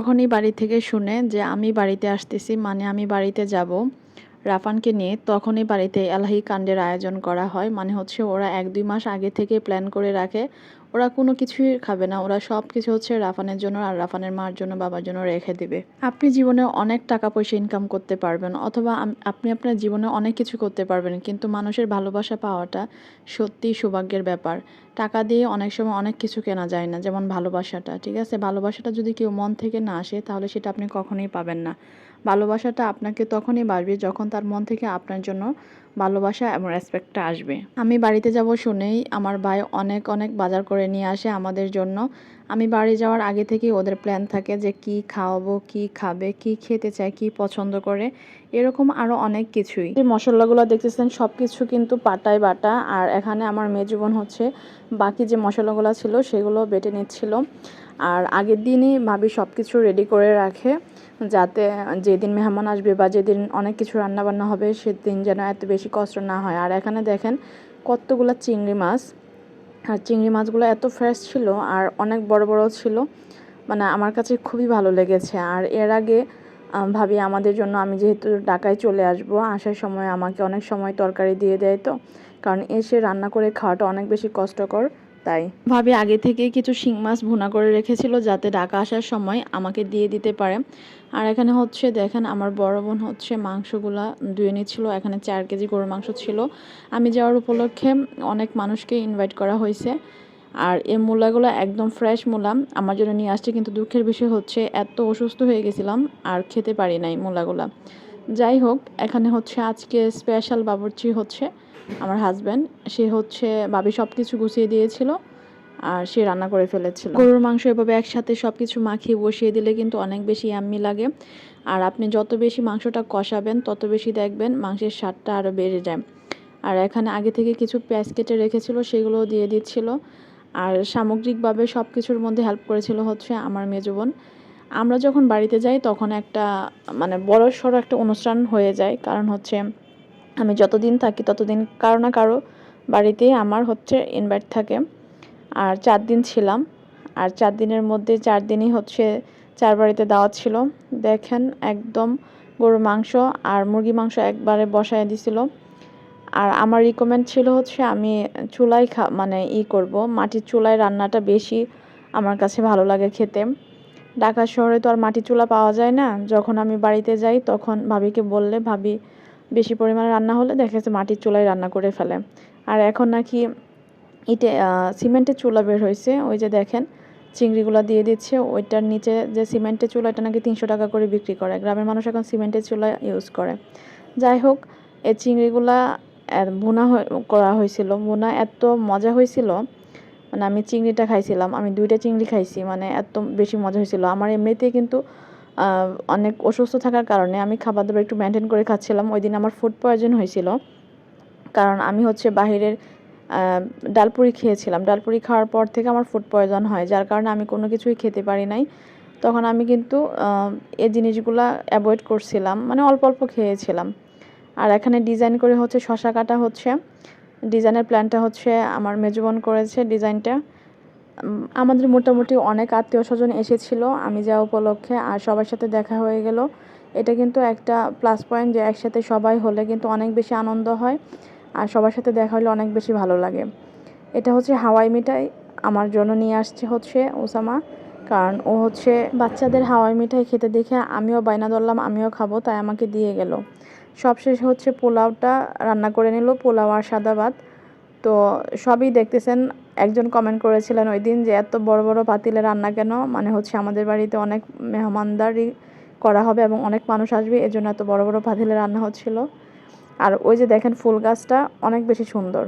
তখনই বাড়ি থেকে শুনে যে আমি বাড়িতে আসতেছি মানে আমি বাড়িতে যাব রাফানকে নিয়ে তখনই বাড়িতে এলাহি কাণ্ডের আয়োজন করা হয়। মানে হচ্ছে ওরা এক দুই মাস আগে থেকে প্ল্যান করে রাখে। ওরা কোনো কিছুই খাবে না। ওরা সব কিছু হচ্ছে রাফানের জন্য আর রাফানের মার জন্য, বাবার জন্য রেখে দিবে। আপনি জীবনে অনেক টাকা পয়সা ইনকাম করতে পারবেন অথবা আপনি আপনার জীবনে অনেক কিছু করতে পারবেন, কিন্তু মানুষের ভালোবাসা পাওয়াটা সত্যিই সৌভাগ্যের ব্যাপার। টাকা দিয়ে অনেক সময় অনেক কিছু কেনা যায় না, যেমন ভালোবাসাটা, ঠিক আছে? ভালোবাসাটা যদি কেউ মন থেকে না আসে, তাহলে সেটা আপনি কখনোই পাবেন না। ভালোবাসাটা আপনাকে তখনই বাড়বে যখন তার মন থেকে আপনার জন্য ভালোবাসা এবং রেসপেক্টটা আসবে। আমি বাড়িতে যাব শুনেই আমার ভাই অনেক অনেক বাজার করে নিয়ে আসে আমাদের জন্য। আমি বাড়ি যাওয়ার আগে থেকেই ওদের প্ল্যান থাকে যে কি খাওয়াবো, কি খাবে, কি খেতে চায়, কি পছন্দ করে, এরকম আরও অনেক কিছুই। যে মশলাগুলো দেখতেছেন সব কিছু কিন্তু পাটায় বাটা। আর এখানে আমার মেজুবন হচ্ছে, বাকি যে মশলাগুলো ছিল সেগুলো বেটে নিচ্ছিল। আর আগের দিনই ভাবি সব কিছু রেডি করে রাখে। যাতে যেদিন মেহমান আসবে বা যেদিন অনেক কিছু রান্না বান্না হবে, সেদিন যেন এত বেশি কষ্ট না হয়। আর এখানে দেখেন কতগুলো চিংড়ি মাছ। আর চিংড়ি মাছগুলো এত ফ্রেশ ছিল আর অনেক বড় বড় ছিল। মানে আমার কাছে খুবই ভালো লেগেছে। আর এর আগে ভাবি আমাদের জন্য, আমি যেহেতু ঢাকায় চলে আসব, আসার সময় আমাকে অনেক সময় তরকারি দিয়ে দেয় তো। কারণ এসে রান্না করে খাওয়াটা অনেক বেশি কষ্টকর। তাই। ভাবি আগে থেকেই কিছু শিং মাছ ভুনা করে রেখেছিল যাতে ঢাকা আসার সময় আমাকে দিয়ে দিতে পারে। আর এখানে হচ্ছে, দেখেন, আমার বড় বোন হচ্ছে মাংসগুলা ধুয়ে নিচ্ছিল। এখানে চার কেজি গরুর মাংস ছিল। আমি যাওয়ার উপলক্ষে অনেক মানুষকে ইনভাইট করা হয়েছে। আর এই মূলাগুলো একদম ফ্রেশ মূলা। আমার জন্য নিয়ে আসছে, কিন্তু দুঃখের বিষয় হচ্ছে, এত অসুস্থ হয়ে গেছিলাম আর খেতে পারি নাই মূলাগুলা। যাই হোক, এখানে হচ্ছে আজকে স্পেশাল বাবুর্চি হচ্ছে, আমার হাজব্যান্ড সে হচ্ছে ভাবি সব কিছু গুছিয়ে দিয়েছিল আর সে রান্না করে ফেলেছিল। গরুর মাংস এভাবে একসাথে সব কিছু মাখিয়ে বসিয়ে দিলে কিন্তু অনেক বেশি আম্মি লাগে। আর আপনি যত বেশি মাংসটা কষাবেন, তত বেশি দেখবেন মাংসের স্বাদটা আরও বেড়ে যায়। আর এখানে আগে থেকে কিছু পেঁয়াজ কেটে রেখেছিল, সেগুলোও দিয়ে দিচ্ছিল। আর সামগ্রিকভাবে সব কিছুর মধ্যে হেল্প করেছিল হচ্ছে আমার মেজো বোন। আমরা যখন বাড়িতে যাই, তখন একটা মানে বড় সড়ো একটা অনুষ্ঠান হয়ে যায়। কারণ হচ্ছে, আমি যতদিন থাকি ততদিন কারও না কারও বাড়িতে আমার হচ্ছে ইনভাইট থাকে। আর চার দিন ছিলাম। আর চার দিনের মধ্যে, চার দিনই হচ্ছে চার বাড়িতে দাওয়াত ছিল। দেখেন একদম গরুর মাংস আর মুরগি মাংস একবারে বসায় দিছিল। আর আমার রিকমেন্ড ছিল হচ্ছে, আমি চুলায় খা মানে ই করব, মাটির চুলায় রান্নাটা বেশি আমার কাছে ভালো লাগে খেতে। ঢাকা শহরে তো আর মাটির চুলা পাওয়া যায় না। যখন আমি বাড়িতে যাই, তখন ভাবিকে বললে, ভাবি, বেশি পরিমাণে রান্না হলে দেখা যাচ্ছে মাটির চুলায় রান্না করে ফেলে। আর এখন নাকি ইটে সিমেন্টের চুলা বের হয়েছে। ওই যে দেখেন, চিংড়িগুলো দিয়ে দিচ্ছে। ওইটার নিচে যে সিমেন্টের চুলা এটা নাকি তিনশো টাকা করে বিক্রি করে। গ্রামের মানুষ এখন সিমেন্টের চুলা ইউজ করে। যাই হোক, এই চিংড়িগুলা হয়ে- করা হয়েছিল। ভুনা এত মজা হয়েছিল মানে আমি চিংড়িটা খাইছিলাম, আমি দুইটা চিংড়ি খাইছি মানে এত বেশি মজা হয়েছিল আমার এমনিতে কিন্তু অনেক অসুস্থ থাকার কারণে আমি খাবার দাবার একটু মেনটেন করে খাচ্ছিলাম। ওই দিন আমার ফুড পয়জন হয়েছিল কারণ আমি হচ্ছে বাহিরের ডালপুরি খেয়েছিলাম। ডালপুরি খাওয়ার পর থেকে আমার ফুড পয়জন হয়, যার কারণে আমি কোনো কিছুই খেতে পারি নাই। তখন আমি কিন্তু এই জিনিসগুলা অ্যাভয়েড করছিলাম মানে অল্প অল্প খেয়েছিলাম। আর এখানে ডিজাইন করে হচ্ছে শশা কাটা হচ্ছে। ডিজাইনের প্ল্যানটা হচ্ছে আমার মেজবান করেছে ডিজাইনটা। আমাদের মোটামুটি অনেক আত্মীয় স্বজন এসেছিল, আমি যাওয়া উপলক্ষে, আর সবার সাথে দেখা হয়ে গেল। এটা কিন্তু একটা প্লাস পয়েন্ট যে একসাথে সবাই হলে কিন্তু অনেক বেশি আনন্দ হয়, আর সবার সাথে দেখা হলে অনেক বেশি ভালো লাগে। এটা হচ্ছে হাওয়াই মিঠাই, আমার জন্য নিয়ে আসছে হচ্ছে ওসামা, কারণ ও হচ্ছে বাচ্চাদের হাওয়াই মিঠাই খেতে দেখে আমিও বায়না ধরলাম, আমিও খাব, তাই আমাকে দিয়ে গেল। সবশেষ হচ্ছে পোলাওটা রান্না করে নিল, পোলাও আর সাদা ভাত। তো সবই দেখতেছেন, একজন কমেন্ট করেছিলেন ওই দিন যে এত বড় বড় পাতিলে রান্না কেন? মানে হচ্ছে আমাদের বাড়িতে অনেক মেহমানদারি করা হবে এবং অনেক মানুষ আসবে, এজন্য এত বড় বড় পাতিলে রান্না হচ্ছিল। আর ওই যে দেখেন ফুল গাছটা অনেক বেশি সুন্দর।